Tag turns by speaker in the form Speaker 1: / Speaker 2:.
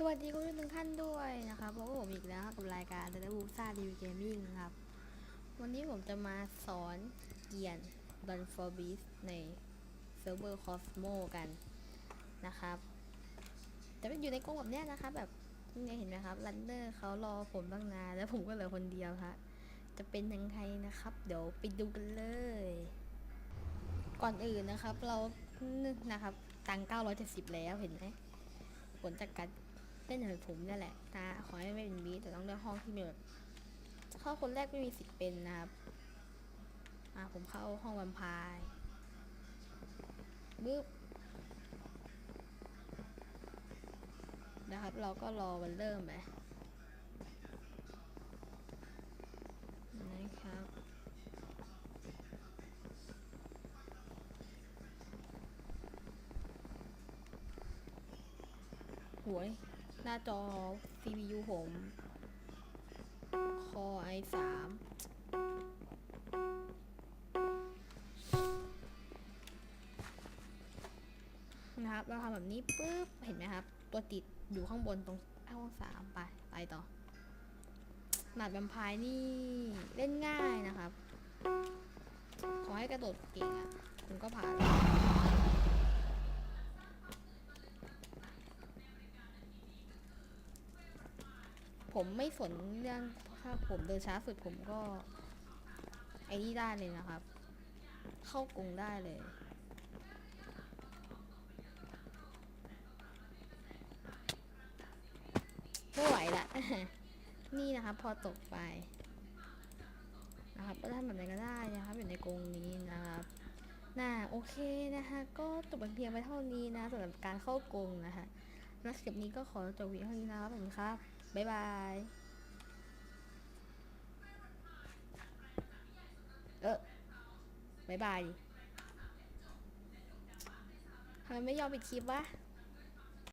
Speaker 1: สวัสดีคุณผู้ชมทุกท่านด้วยนะครับพบกับผมอีกแล้วกับรายการ The w o o s a Review Gaming ครับ วันนี้ผมจะมาสอนเกียน Run for Beast ในเซิร์ฟเวอร์ Cosmo กันนะครับจะเป็นอยู่ในกรงแบบเนี้ยนะครับ แบบนี่เห็นไหมครับรันเนอร์เขารอผมตั้งนานแล้วผมก็เหลือคนเดียวครับจะเป็นยังไงนะครับ เดี๋ยวไปดูกันเลย ก่อนอื่นนะครับ เรานะครับตังค์970แล้วเห็นไหมผลจากการ เล่นของผมเนี่ยแหละนะขอให้ไม่เป็นบีแต่ต้องเลือกห้องที่มีแบบเข้าคนแรกไม่มีสิทธิ์เป็นนะครับอ่าผมเข้าห้องแวมไพร์บึ๊บนะครับ เราก็รอวันเริ่มไปนะครับ หวย หน้าจอ CPU ผมคอ i3 นะครับ เราทำแบบนี้ปุ๊บ เห็นไหมครับ ตัวติดอยู่ข้างบนตรงห้องสามไป ไปต่อหนาดแวมไพร์นี่เล่นง่ายนะครับ ขอให้กระโดดเก่งอะ่ะ คุณก็ผ่าน ผมไม่สนเรื่องถ้าผมเดินช้าสุดผมก็ ไอ้นี่ได้เลยนะครับ เข้ากรงได้เลย ไม่ไหวละ นี่นะครับพอตกไปนะครับก็ทำแบบไหนก็ได้นะครับอยู่ในกรงนี้นะครับน่าโอเคนะคะก็จบเพียงไปเท่านี้นะสำหรับการเข้ากรงนะคะแล้วคลิปนี้ก็ขอจบวิดีโอเท่านี้นะครับผมครับ บ๊ายบาย เออบายบายทำไมไม่ยอมปิดคลิปวะ